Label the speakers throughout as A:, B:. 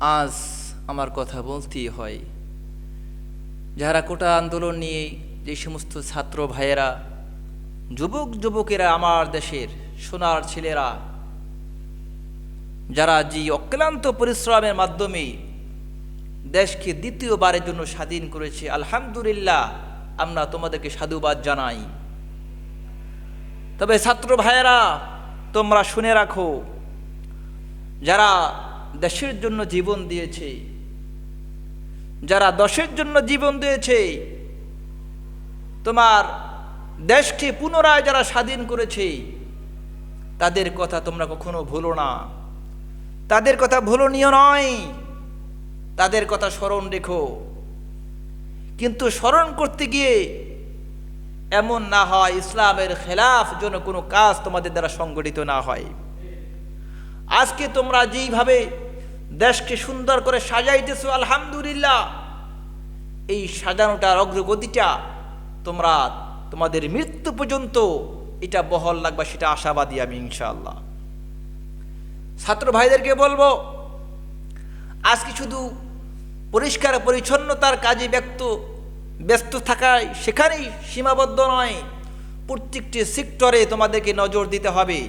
A: আজ আমার কথা বলতেই হয়। যারা কোটা আন্দোলন নিয়ে যে সমস্ত ছাত্র ভাইয়েরা, যুবক যুবকেরা আমার দেশের সোনার ছেলেরা, যারা যে অক্লান্ত পরিশ্রমের মাধ্যমে দেশকে দ্বিতীয়বারের জন্য স্বাধীন করেছে, আলহামদুলিল্লাহ আমরা তোমাদেরকে সাধুবাদ জানাই। তবে ছাত্র ভাইয়েরা, তোমরা শুনে রাখো, যারা দেশের জন্য জীবন দিয়েছে। যারা দশের জন্য জীবন দিয়েছে, তোমার দেশকে পুনরায় যারা স্বাধীন করেছে, তাদের কথা তোমরা কখনো ভুলো না। তাদের কথা ভুলনীয় নয়। তাদের কথা স্মরণ রেখো। কিন্তু স্মরণ করতে গিয়ে এমন না হয় ইসলামের খেলাফ যেন কোনো কাজ তোমাদের দ্বারা সংগঠিত না হয়। আজকে তোমরা যেইভাবে দেশকে সুন্দর করে সাজাইতেছো, আলহামদুলিল্লাহ। এই সাজানোটার অগ্রগতিটা তোমরা তোমাদের মৃত্যু পর্যন্ত এটা বহল লাগবে সেটা আশাবাদী আমি, ইনশাআল্লাহ। ছাত্র ভাইদেরকে বলব, আজকে শুধু পরিষ্কার পরিচ্ছন্নতার কাজে ব্যক্ত, ব্যস্ত থাকায় সেখানেই সীমাবদ্ধ নয়, প্রত্যেকটি সেক্টরে তোমাদেরকে নজর দিতে হবে।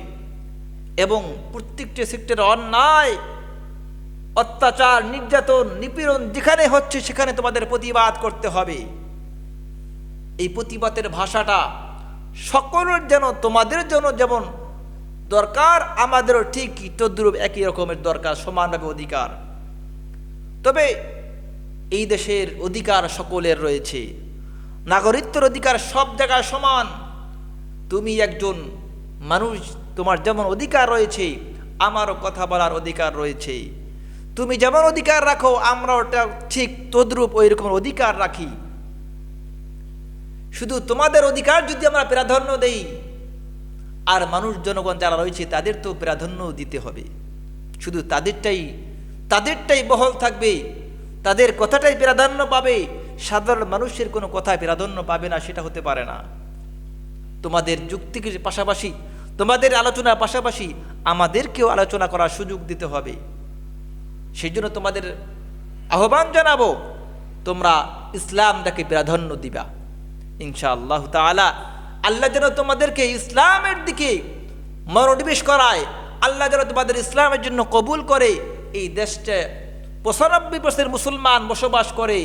A: এবং প্রত্যেকটি সেক্টরে অন্যায় অত্যাচার, নির্যাতন, নিপীড়ন যেখানে হচ্ছে সেখানে তোমাদের প্রতিবাদ করতে হবে। এই প্রতিবাদের ভাষাটা সকলের যেন, তোমাদের জন্য যেমন দরকার, আমাদেরও ঠিক তদ্রুপ একই রকমের দরকার, সমানভাবে অধিকার। তবে এই দেশের অধিকার সকলের রয়েছে। নাগরিকত্বের অধিকার সব জায়গায় সমান। তুমি একজন মানুষ, তোমার যেমন অধিকার রয়েছে, আমারও কথা বলার অধিকার রয়েছে। তুমি যেমন অধিকার রাখো আমরা ওটা ঠিক তদ্রূপ ওই রকম অধিকার রাখি। শুধু তোমাদের অধিকার যদি আমরা প্রাধান্য দেই, আর মানুষ, জনগণ যারা রয়েছে, তাদের তো প্রাধান্য দিতে হবে। শুধু তাদেরটাই তাদেরটাই বহল থাকবে, তাদের কথাটাই প্রাধান্য পাবে, সাধারণ মানুষের কোনো কথায় প্রাধান্য পাবে না, সেটা হতে পারে না। তোমাদের যুক্তিকে পাশাপাশি, তোমাদের আলোচনার পাশাপাশি আমাদেরকেও আলোচনা করার সুযোগ দিতে হবে। সেই জন্য তোমাদের আহ্বান জানাব, তোমরা ইসলামটাকে প্রাধান্য দিবা। ইনশাআল্লাহ তালা আল্লাহ যেন তোমাদেরকে ইসলামের দিকে মনোনিবেশ করায়, আল্লাহ যেন তোমাদের ইসলামের জন্য কবুল করে, এই দেশটা পঁচানব্বই পার্সেন্ট মুসলমান বসবাস করে,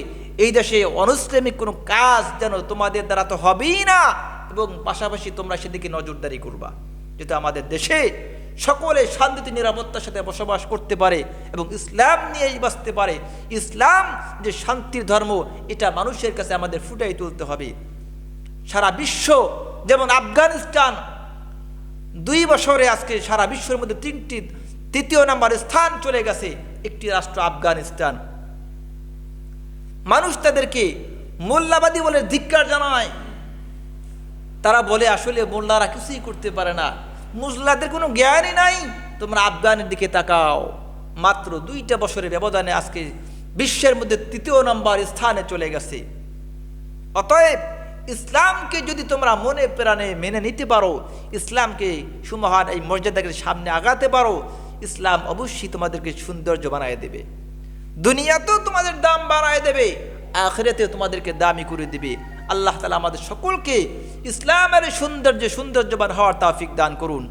A: এই দেশে অনুসলামিক কোনো কাজ যেন তোমাদের দ্বারা তো হবেই না, এবং পাশাপাশি তোমরা সেদিকে নজরদারি করবা যাতে আমাদের দেশে সকলে শান্তিতে, নিরাপত্তার সাথে বসবাস করতে পারে এবং ইসলাম নিয়েই বাঁচতে পারে। ইসলাম যে শান্তির ধর্ম, এটা মানুষের কাছে আমাদের ফুটাই তুলতে হবে। সারা বিশ্ব, যেমন আফগানিস্তান, দুই বছরে আজকে সারা বিশ্বের মধ্যে তিনটি তৃতীয় নাম্বার স্থান চলে গেছে, একটি রাষ্ট্র আফগানিস্তান। মানুষ তাদেরকে মোল্লাবাদী বলে ধিক্কার জানায়। তারা বলে, আসলে মোল্লারা কিছুই করতে পারে না। মুসলাদের কোনো জ্ঞানই নাই। তোমরা আফগানের দিকে তাকাও। মাত্র দুইটা বছরের ব্যবধানে আজকে বিশ্বের মধ্যে তৃতীয় নম্বর স্থানে চলে গেছে। অতএব ইসলামকে যদি তোমরা মনে প্রাণে মেনে নিতে পারো, ইসলামকে সুমহান এই মর্যাদাকে সামনে আগাতে পারো, ইসলাম অবশ্যই তোমাদেরকে সৌন্দর্য বানায় দেবে। দুনিয়াতেও তোমাদের দাম বাড়ায় দেবে, আখেরাতেও তোমাদেরকে দামি করে দিবে। আল্লাহ তালা আমাদের সকলকে ইসলামের সৌন্দর্য সৌন্দর্যবান হওয়ার তাফিক দান করুন।